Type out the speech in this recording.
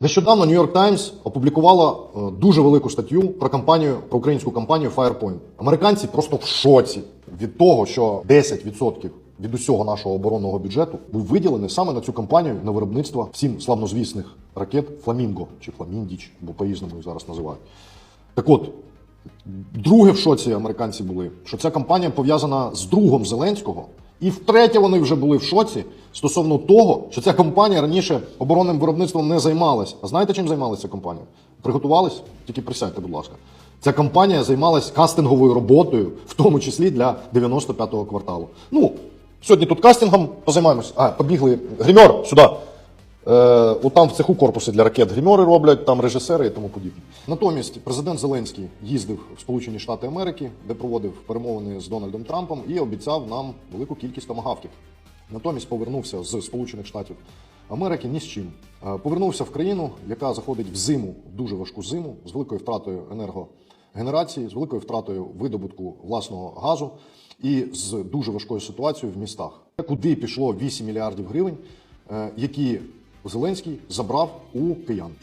Нещодавно New York Times опублікувала е, дуже велику статтю про кампанію про українську кампанію Firepoint. Американці просто в шоці від того, що 10% від усього нашого оборонного бюджету був виділений саме на цю кампанію на виробництво всім славнозвісних ракет Фламінго чи Фламіндіч, бо по-різному їх зараз називають. Так от, Друге в шоці американці були, що ця кампанія пов'язана з другом Зеленського. І втретє вони вже були в шоці стосовно того, що ця компанія раніше оборонним виробництвом не займалась. А знаєте, чим займалася компанія? Приготувались? Тільки присядьте, будь ласка. Ця компанія займалась кастинговою роботою, в тому числі для 95-го кварталу. Ну, сьогодні тут кастингом позаймаємось. А, побігли. Гример, сюди. Е, там в цеху корпуси для ракет гримери роблять, там режисери і тому подібне. Натомість президент Зеленський їздив в Сполучені Штати Америки, де проводив перемовини з Дональдом Трампом і обіцяв нам велику кількість томагавків. Натомість повернувся з Сполучених Штатів Америки ні з чим. Е, Повернувся в країну, яка заходить в зиму, в дуже важку зиму, з великою втратою енергогенерації, з великою втратою видобутку власного газу і з дуже важкою ситуацією в містах. Куди пішло 8 мільярдів гривень, е, які Зеленський забрав у киян.